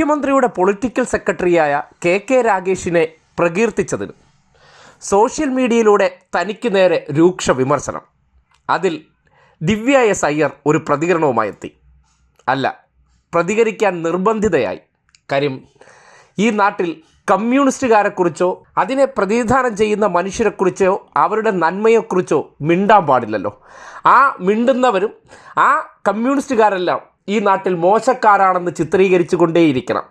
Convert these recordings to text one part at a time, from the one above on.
മുഖ്യമന്ത്രിയുടെ പൊളിറ്റിക്കൽ സെക്രട്ടറിയായ K K രാഗേഷിനെ പ്രകീർത്തിച്ചതിന് സോഷ്യൽ മീഡിയയിലൂടെ തനിക്ക് നേരെ രൂക്ഷ വിമർശനം. അതിൽ ദിവ്യ എസ് അയ്യർ ഒരു പ്രതികരണവുമായി എത്തി അല്ല പ്രതികരിക്കാൻ നിർബന്ധിതയായി. കാര്യം ഈ നാട്ടിൽ കമ്മ്യൂണിസ്റ്റുകാരെക്കുറിച്ചോ അതിനെ പ്രതിനിധാനം ചെയ്യുന്ന മനുഷ്യരെക്കുറിച്ചോ അവരുടെ നന്മയെക്കുറിച്ചോ മിണ്ടാൻ പാടില്ലല്ലോ. ആ മിണ്ടുന്നവരും ആ കമ്മ്യൂണിസ്റ്റുകാരെല്ലാം ഈ നാട്ടിൽ മോശക്കാരാണെന്ന് ചിത്രീകരിച്ചു കൊണ്ടേയിരിക്കണം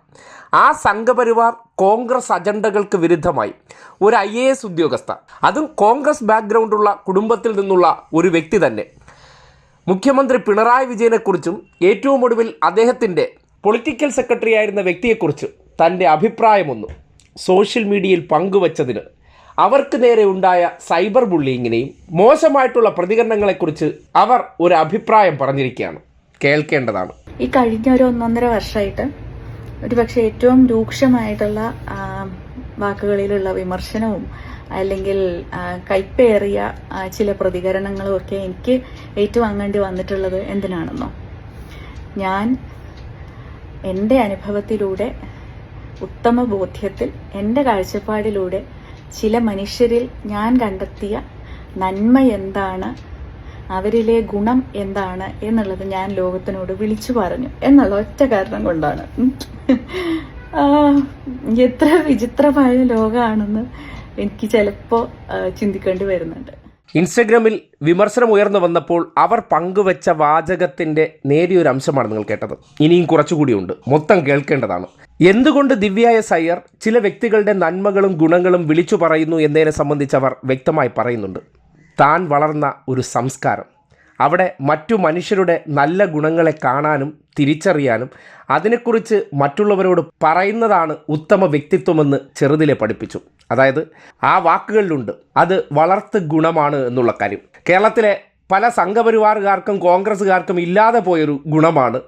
ആ സംഘപരിവാർ കോൺഗ്രസ് അജണ്ടകൾക്ക് വിരുദ്ധമായി. ഒരു ഐ എ എസ് ഉദ്യോഗസ്ഥ അതും കോൺഗ്രസ് ബാക്ക്ഗ്രൗണ്ടുള്ള കുടുംബത്തിൽ നിന്നുള്ള ഒരു വ്യക്തി തന്നെ. മുഖ്യമന്ത്രി പിണറായി വിജയനെക്കുറിച്ചും ഏറ്റവും ഒടുവിൽ അദ്ദേഹത്തിന്റെ പൊളിറ്റിക്കൽ സെക്രട്ടറി ആയിരുന്ന വ്യക്തിയെക്കുറിച്ചും തന്റെ അഭിപ്രായമൊന്നും സോഷ്യൽ മീഡിയയിൽ പങ്കുവച്ചതിന് അവർക്ക് നേരെ ഉണ്ടായ സൈബർ ബുള്ളിങ്ങിനെയും മോശമായിട്ടുള്ള പ്രതികരണങ്ങളെക്കുറിച്ച് അവർ ഒരു അഭിപ്രായം പറഞ്ഞിരിക്കുകയാണ്. കേൾക്കേണ്ടതാണ്. ഈ കഴിഞ്ഞ ഒരു ഒന്നൊന്നര വർഷമായിട്ട് ഒരു പക്ഷേ ഏറ്റവും രൂക്ഷമായിട്ടുള്ള വാക്കുകളിലുള്ള വിമർശനവും അല്ലെങ്കിൽ കൈപ്പേറിയ ചില പ്രതികരണങ്ങളും ഒക്കെ എനിക്ക് ഏറ്റുവാങ്ങേണ്ടി വന്നിട്ടുള്ളത് എന്തിനാണെന്നോ? ഞാൻ എന്റെ അനുഭവത്തിലൂടെ ഉത്തമ ബോധ്യത്തിൽ എന്റെ കാഴ്ചപ്പാടിലൂടെ ചില മനുഷ്യരിൽ ഞാൻ കണ്ടെത്തിയ നന്മ എന്താണ് അവരിലെ ഗുണം എന്താണ് എന്നുള്ളത് ഞാൻ ലോകത്തിനോട് വിളിച്ചു പറഞ്ഞു എന്നുള്ള ഒറ്റ കാരണം കൊണ്ടാണ്. എത്ര വിചിത്രമായ ലോകമാണെന്ന് എനിക്ക് ചിലപ്പോൾ ചിന്തിക്കേണ്ടി വരുന്നുണ്ട്. ഇൻസ്റ്റഗ്രാമിൽ വിമർശനം ഉയർന്നു വന്നപ്പോൾ അവർ പങ്കുവച്ച വാചകത്തിന്റെ നേരിയൊരു അംശമാണ് നിങ്ങൾ കേട്ടത്. ഇനിയും കുറച്ചുകൂടിയുണ്ട് മൊത്തം കേൾക്കേണ്ടതാണ്. എന്തുകൊണ്ട് ദിവ്യായ സയ്യർ ചില വ്യക്തികളുടെ നന്മകളും ഗുണങ്ങളും വിളിച്ചു പറയുന്നു എന്നതിനെ സംബന്ധിച്ച് അവർ വ്യക്തമായി പറയുന്നുണ്ട്. താൻ വളർന്ന ഒരു സംസ്കാരം. അവിടെ മറ്റു മനുഷ്യരുടെ നല്ല ഗുണങ്ങളെ കാണാനും തിരിച്ചറിയാനും അതിനെക്കുറിച്ച് മറ്റുള്ളവരോട് പറയുന്നതാണ് ഉത്തമ വ്യക്തിത്വമെന്ന് ചെറുതിലെ പഠിപ്പിച്ചു. അതായത് ആ വാക്കുകളിലുണ്ട് അത് വളർത്ത് ഗുണമാണ് എന്നുള്ള കാര്യം. കേരളത്തിലെ പല സംഘപരിവാറുകാർക്കും കോൺഗ്രസ്സുകാർക്കും ഇല്ലാതെ പോയൊരു ഗുണമാണ്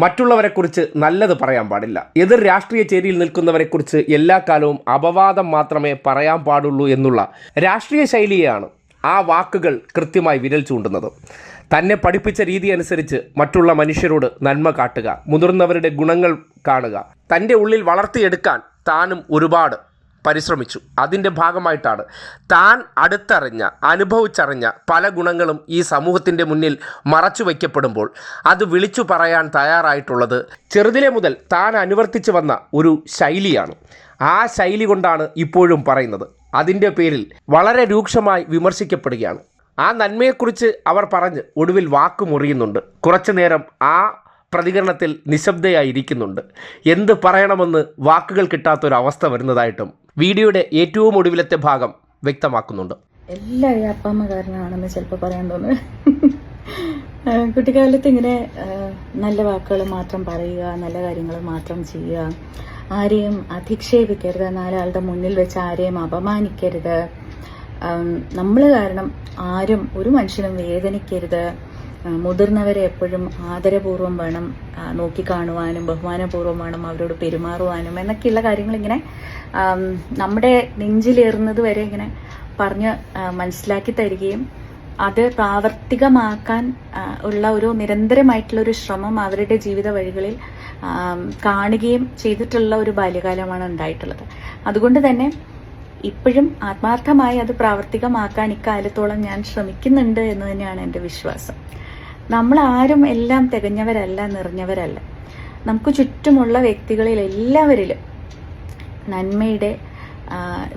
മറ്റുള്ളവരെക്കുറിച്ച് നല്ലത് പറയാൻ പാടില്ല. എതിർ രാഷ്ട്രീയ ചേരിയിൽ നിൽക്കുന്നവരെക്കുറിച്ച് എല്ലാ കാലവും അപവാദം മാത്രമേ പറയാൻ പാടുള്ളൂ എന്നുള്ള രാഷ്ട്രീയ ശൈലിയെയാണ് ആ വാക്കുകൾ കൃത്യമായി വിരൽ ചൂണ്ടുന്നത്. തന്നെ പഠിപ്പിച്ച രീതി അനുസരിച്ച് മറ്റുള്ള മനുഷ്യരോട് നന്മ കാട്ടുക മുതിർന്നവരുടെ ഗുണങ്ങൾ കാണുക തന്റെ ഉള്ളിൽ വളർത്തിയെടുക്കാൻ താനും ഒരുപാട് പരിശ്രമിച്ചു. അതിന്റെ ഭാഗമായിട്ടാണ് താൻ അടുത്തറിഞ്ഞ അനുഭവിച്ചറിഞ്ഞ പല ഗുണങ്ങളും ഈ സമൂഹത്തിന്റെ മുന്നിൽ മറച്ചു വയ്ക്കപ്പെടുമ്പോൾ അത് വിളിച്ചു പറയാൻ തയ്യാറായിട്ടുള്ളത് ചെറുതിലെ മുതൽ താൻ അനുവർത്തിച്ചു വന്ന ഒരു ശൈലിയാണ്. ആ ശൈലി കൊണ്ടാണ് ഇപ്പോഴും പറയുന്നത്. അതിന്റെ പേരിൽ വളരെ രൂക്ഷമായി വിമർശിക്കപ്പെടുകയാണ്. ആ നന്മയെക്കുറിച്ച് അവർ പറഞ്ഞ് ഒടുവിൽ വാക്ക് മുറിയുന്നുണ്ട് കുറച്ചു നേരം ആ പ്രതികരണത്തിൽ നിശബ്ദയായിരിക്കുന്നുണ്ട്. എന്ത് പറയണമെന്ന് വാക്കുകൾ കിട്ടാത്തൊരവസ്ഥ വരുന്നതായിട്ടും വീഡിയോയുടെ ഏറ്റവും ഒടുവിലത്തെ ഭാഗം വ്യക്തമാക്കുന്നുണ്ട്. എല്ലാ ഈ അപ്പമ്മ കാരണമാണെന്ന് ചിലപ്പോൾ പറയാൻ തോന്നുന്നു. കുട്ടിക്കാലത്ത് ഇങ്ങനെ നല്ല വാക്കുകൾ മാത്രം പറയുക നല്ല കാര്യങ്ങൾ മാത്രം ചെയ്യുക ആരെയും അധിക്ഷേപിക്കരുത് നാലാളുടെ മുന്നിൽ വെച്ച് ആരെയും അപമാനിക്കരുത്. നമ്മൾ കാരണം ആരും ഒരു മനുഷ്യനും വേദനിക്കരുത്. മുതിർന്നവരെ എപ്പോഴും ആദരപൂർവം വേണം നോക്കിക്കാണുവാനും ബഹുമാനപൂർവം വേണം അവരോട് പെരുമാറുവാനും എന്നൊക്കെയുള്ള കാര്യങ്ങൾ ഇങ്ങനെ നമ്മുടെ നെഞ്ചിലേറുന്നത് വരെ ഇങ്ങനെ പറഞ്ഞ് മനസ്സിലാക്കി തരികയും അത് പ്രാവർത്തികമാക്കാൻ ഉള്ള ഒരു നിരന്തരമായിട്ടുള്ള ഒരു ശ്രമം അവരുടെ ജീവിത വഴികളിൽ കാണുകയും ചെയ്തിട്ടുള്ള ഒരു ബാല്യകാലമാണ് ഉണ്ടായിട്ടുള്ളത്. അതുകൊണ്ട് തന്നെ ഇപ്പോഴും ആത്മാർത്ഥമായി അത് പ്രാവർത്തികമാക്കാൻ ഇക്കാലത്തോളം ഞാൻ ശ്രമിക്കുന്നുണ്ട് എന്ന് തന്നെയാണ് എന്റെ വിശ്വാസം. നമ്മൾ ആരും എല്ലാം തികഞ്ഞവരല്ല നിറഞ്ഞവരല്ല. നമുക്ക് ചുറ്റുമുള്ള വ്യക്തികളിൽ എല്ലാവരിലും നന്മയുടെ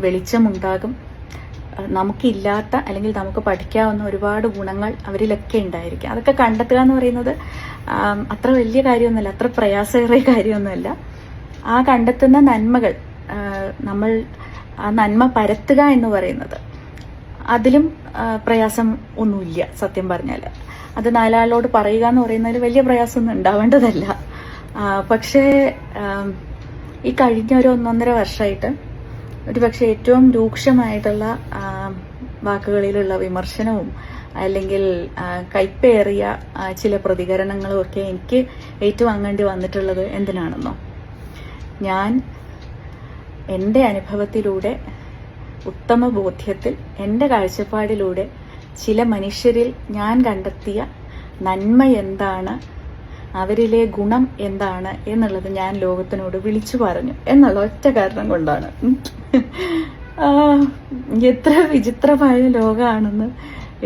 വെളിച്ചമുണ്ടാകും നമുക്കില്ലാത്ത അല്ലെങ്കിൽ നമുക്ക് പഠിക്കാവുന്ന ഒരുപാട് ഗുണങ്ങൾ അവരിലൊക്കെ ഉണ്ടായിരിക്കും. അതൊക്കെ കണ്ടെത്തുക എന്ന് പറയുന്നത് അത്ര വലിയ കാര്യമൊന്നുമല്ല അത്ര പ്രയാസകരമായ കാര്യമൊന്നുമല്ല. ആ കണ്ടെത്തുന്ന നന്മകൾ നമ്മൾ ആ നന്മ പരത്തുക എന്ന് പറയുന്നത് അതിലും പ്രയാസം ഒന്നുമില്ല സത്യം പറഞ്ഞാൽ അത് നാലാളോട് പറയുക എന്ന് പറയുന്നതിൽ വലിയ പ്രയാസമൊന്നും ഉണ്ടാവേണ്ടതല്ല. പക്ഷേ ഈ കഴിഞ്ഞ ഒരു ഒന്നൊന്നര വർഷമായിട്ട് ഒരു പക്ഷെ ഏറ്റവും രൂക്ഷമായിട്ടുള്ള വാക്കുകളിലുള്ള വിമർശനവും അല്ലെങ്കിൽ കൈപ്പേറിയ ചില പ്രതികരണങ്ങളും ഒക്കെ എനിക്ക് ഏറ്റുവാങ്ങേണ്ടി വന്നിട്ടുള്ളത് എന്തിനാണെന്നോ? ഞാൻ എന്റെ അനുഭവത്തിലൂടെ ഉത്തമ ബോധ്യത്തിൽ എന്റെ കാഴ്ചപ്പാടിലൂടെ ചില മനുഷ്യരിൽ ഞാൻ കണ്ടെത്തിയ നന്മ എന്താണ്? അവരിലെ ഗുണം എന്താണ്? എന്നുള്ളത് ഞാൻ ലോകത്തിനോട് വിളിച്ചു പറഞ്ഞു എന്നുള്ള ഒറ്റ കാരണം കൊണ്ടാണ്. എത്ര വിചിത്രമായ ലോകമാണെന്ന്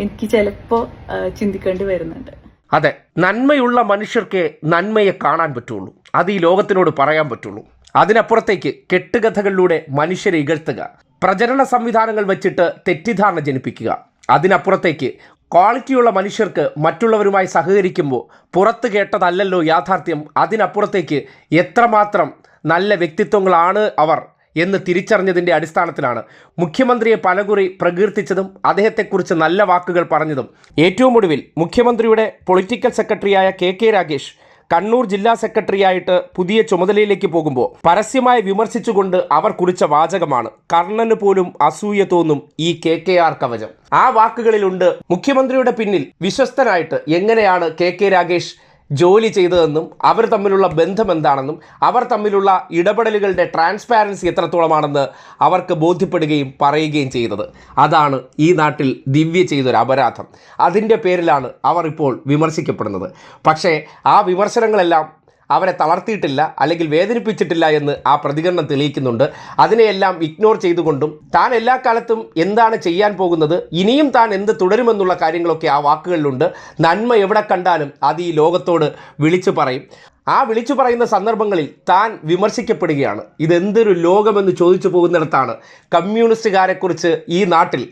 എനിക്ക് ചിലപ്പോ ആ, ചിന്തിക്കേണ്ടി വരുന്നുണ്ട്. അതെ നന്മയുള്ള മനുഷ്യർക്ക് നന്മയെ കാണാൻ പറ്റുള്ളൂ. അത് ഈ ലോകത്തിനോട് പറയാൻ പറ്റുള്ളൂ. അതിനപ്പുറത്തേക്ക് കെട്ടുകഥകളിലൂടെ മനുഷ്യരെ ഇകഴ്ത്തുക. പ്രചരണ സംവിധാനങ്ങൾ വെച്ചിട്ട് തെറ്റിദ്ധാരണ ജനിപ്പിക്കുക. അതിനപ്പുറത്തേക്ക് ക്വാളിറ്റിയുള്ള മനുഷ്യർക്ക് മറ്റുള്ളവരുമായി സഹകരിക്കുമ്പോൾ പുറത്ത് കേട്ടതല്ലല്ലോ യാഥാർത്ഥ്യം. അതിനപ്പുറത്തേക്ക് എത്രമാത്രം നല്ല വ്യക്തിത്വങ്ങളാണ് അവർ എന്ന് തിരിച്ചറിഞ്ഞതിന്റെ അടിസ്ഥാനത്തിലാണ് മുഖ്യമന്ത്രിയെ പലകുറി പ്രകീർത്തിച്ചതും അദ്ദേഹത്തെക്കുറിച്ച് നല്ല വാക്കുകൾ പറഞ്ഞതും. ഏറ്റവും ഒടുവിൽ മുഖ്യമന്ത്രിയുടെ പൊളിറ്റിക്കൽ സെക്രട്ടറിയായ കെ കെ രാഗേഷ് കണ്ണൂർ ജില്ലാ സെക്രട്ടറിയായിട്ട് പുതിയ ചുമതലയിലേക്ക് പോകുമ്പോൾ പരസ്യമായി വിമർശിച്ചുകൊണ്ട് അവർ കുറിച്ച വാചകമാണ്. കർണന് പോലും അസൂയ തോന്നും ഈ കെ കെ ആർ കവചം. ആ വാക്കുകളിലുണ്ട് മുഖ്യമന്ത്രിയുടെ പിന്നിൽ വിശ്വസ്തനായിട്ട് എങ്ങനെയാണ് കെ കെ രാഗേഷ് ജോലി ചെയ്തതെന്നും അവർ തമ്മിലുള്ള ബന്ധം എന്താണെന്നും അവർ തമ്മിലുള്ള ഇടപെടലുകളുടെ ട്രാൻസ്പാരൻസി എത്രത്തോളമാണെന്ന് അവർക്ക് ബോധ്യപ്പെടുകയും പറയുകയും ചെയ്തത്. അതാണ് ഈ നാട്ടിൽ ദിവ്യ ചെയ്തൊരു അപരാധം. അതിന്റെ പേരിലാണ് അവർ ഇപ്പോൾ വിമർശിക്കപ്പെടുന്നത്. പക്ഷേ ആ വിമർശനങ്ങളെല്ലാം അവരെ തളർത്തിയിട്ടില്ല അല്ലെങ്കിൽ വേദനിപ്പിച്ചിട്ടില്ല എന്ന് ആ പ്രതികരണം തെളിയിക്കുന്നുണ്ട്. അതിനെയെല്ലാം ഇഗ്നോർ ചെയ്തുകൊണ്ടും താൻ എല്ലാ കാലത്തും എന്താണ് ചെയ്യാൻ പോകുന്നത് ഇനിയും താൻ എന്ത് തുടരുമെന്നുള്ള കാര്യങ്ങളൊക്കെ ആ വാക്കുകളിലുണ്ട്. നന്മ എവിടെ കണ്ടാലും അത് ഈ ലോകത്തോട് വിളിച്ചു പറയും. ആ വിളിച്ചു പറയുന്ന സന്ദർഭങ്ങളിൽ താൻ വിമർശിക്കപ്പെടുകയാണ്. ഇതെന്തൊരു ലോകമെന്ന് ചോദിച്ചു പോകുന്നിടത്താണ് കമ്മ്യൂണിസ്റ്റുകാരെക്കുറിച്ച് ഈ നാട്ടിൽ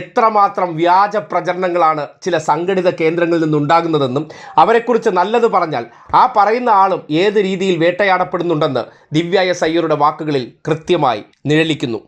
എത്രമാത്രം വ്യാജ പ്രചരണങ്ങളാണ് ചില സംഘടിത കേന്ദ്രങ്ങളിൽ നിന്നുണ്ടാകുന്നതെന്നും അവരെക്കുറിച്ച് നല്ലത് പറഞ്ഞാൽ ആ പറയുന്ന ആളും ഏത് രീതിയിൽ വേട്ടയാടപ്പെടുന്നുണ്ടെന്ന് ദിവ്യ എസ് വാക്കുകളിൽ കൃത്യമായി നിഴലിക്കുന്നു.